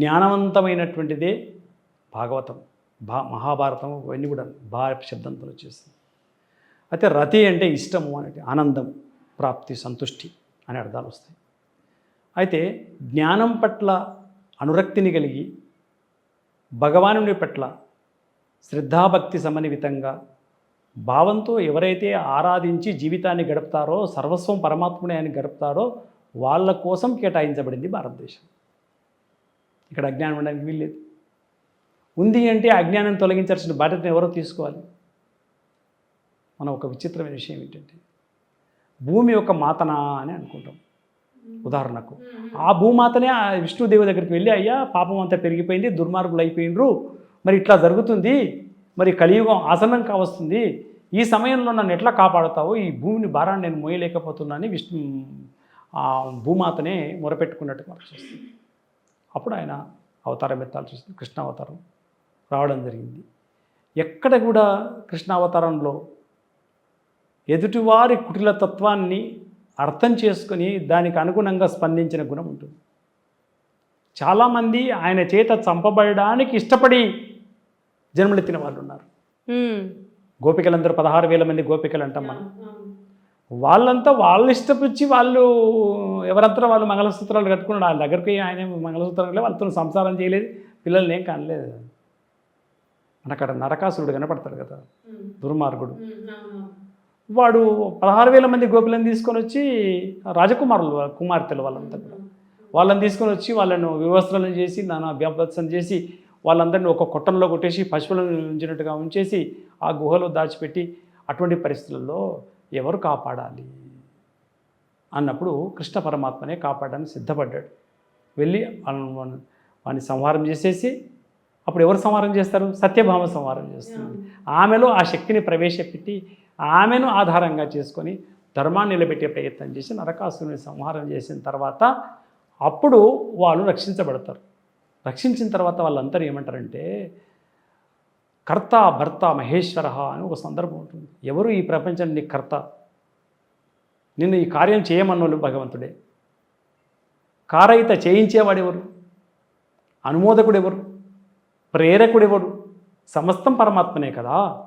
జ్ఞానవంతమైనటువంటిదే భాగవతం. భా మహాభారతం ఇవన్నీ కూడా భా శబ్దంతో వచ్చేస్తుంది అయితే రతి అంటే ఇష్టము అనేది ఆనందం ప్రాప్తి సంతుష్టి అనే అర్థాలు వస్తాయి. అయితే జ్ఞానం పట్ల అనురక్తిని కలిగి భగవానుని పట్ల శ్రద్ధాభక్తి సమన్వితంగా భావంతో ఎవరైతే ఆరాధించి జీవితాన్ని గడుపుతారో సర్వస్వం పరమాత్ముడే అని గడుపుతారో వాళ్ళ కోసం కేటాయించబడింది భారతదేశం. ఇక్కడ అజ్ఞానం ఉండడానికి వీల్లేదు. ఉంది అంటే అజ్ఞానం తొలగించాల్సిన బాధ్యతను ఎవరో తీసుకోవాలి. మనం ఒక విచిత్రమైన విషయం ఏంటంటే భూమి యొక్క మాతనా అని అనుకుంటాం. ఉదాహరణకు ఆ భూమాతనే ఆ విష్ణుదేవి దగ్గరికి వెళ్ళి అయ్యా పాపం అంతా పెరిగిపోయింది దుర్మార్గులు అయిపోయినరు మరి ఇట్లా జరుగుతుంది. మరి కలియుగం ఆసన్నం కావస్తుంది. ఈ సమయంలో నన్ను ఎట్లా కాపాడుతావు? ఈ భూమిని భారాన్ని నేను మోయలేకపోతున్నానని విష్ణు ఆ భూమాతనే మొరపెట్టుకున్నట్టు మనకు చూస్తుంది. అప్పుడు ఆయన అవతారం ఎత్తాల్సి వస్తుంది కృష్ణ అవతారం రావడం జరిగింది. ఎక్కడ కూడా కృష్ణ అవతారంలో ఎదుటివారి కుటిల తత్వాన్ని అర్థం చేసుకొని దానికి అనుగుణంగా స్పందించిన గుణం ఉంటుంది. చాలామంది ఆయన చేత చంపబడడానికి ఇష్టపడి జన్మలెత్తిన వాళ్ళు ఉన్నారు. గోపికలందరూ పదహారు వేల మంది గోపికలు అంటాం మనం వాళ్ళంతా వాళ్ళు ఇష్టపచ్చి వాళ్ళు ఎవరంతా వాళ్ళు మంగళసూత్రాలు కట్టుకున్నాడు. వాళ్ళ దగ్గరికి ఆయన మంగళసూత్రాలు వాళ్ళతో సంసారం చేయలేదు. పిల్లల్ని ఏం కానలేదు. మన అక్కడ నరకాసురుడు కనపడతాడు కదా దుర్మార్గుడు. వాడు పదహారు వేల మంది గోపిలను తీసుకొని వచ్చి రాజకుమారులు కుమార్తెలు వాళ్ళంతా కూడా. వాళ్ళని తీసుకొని వచ్చి వాళ్ళను వివస్త్రాలను చేసి నానా అభ్యాపత్సం చేసి వాళ్ళందరినీ ఒక కొట్టంలో కొట్టేసి పశువులను ఉంచినట్టుగా ఉంచేసి ఆ గుహలో దాచిపెట్టి అటువంటి పరిస్థితుల్లో ఎవరు కాపాడాలి? అన్నప్పుడు కృష్ణ పరమాత్మనే కాపాడడానికి సిద్ధపడ్డాడు. వెళ్ళి వాళ్ళని వాడిని సంహారం చేసేసి అప్పుడు ఎవరు సంహారం చేస్తారు? సత్యభామ సంహారం చేస్తుంది. ఆమెలో ఆ శక్తిని ప్రవేశపెట్టి ఆమెను ఆధారంగా చేసుకొని ధర్మాన్ని నిలబెట్టే ప్రయత్నం చేసి నరకాసురుని సంహారం చేసిన తర్వాత అప్పుడు వాళ్ళు రక్షించబడతారు. రక్షించిన తర్వాత వాళ్ళందరూ ఏమంటారంటే కర్త భర్త మహేశ్వర అని ఒక సందర్భం ఉంటుంది. ఎవరు ఈ ప్రపంచాన్ని కర్త? నిన్ను ఈ కార్యం చేయమన్నోళ్ళు భగవంతుడే. కారయిత చేయించేవాడెవరు? అనుమోదకుడు ప్రేరకుడెవరు? సమస్తం పరమాత్మనే కదా?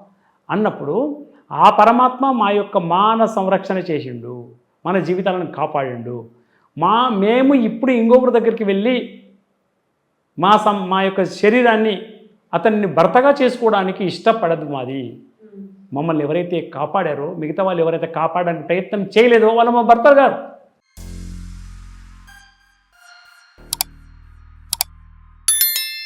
అన్నప్పుడు ఆ పరమాత్మ మా యొక్క మాన సంరక్షణ చేసిండు మన జీవితాలను కాపాడిండు. మా మేము ఇప్పుడు ఇంకొకరి దగ్గరికి వెళ్ళి మా సం మా యొక్క శరీరాన్ని అతన్ని భర్తగా చేసుకోవడానికి ఇష్టపడదు మాది. మమ్మల్ని ఎవరైతే కాపాడారో మిగతా వాళ్ళు ఎవరైతే కాపాడడానికి ప్రయత్నం చేయలేదో వాళ్ళు మా భర్త గారు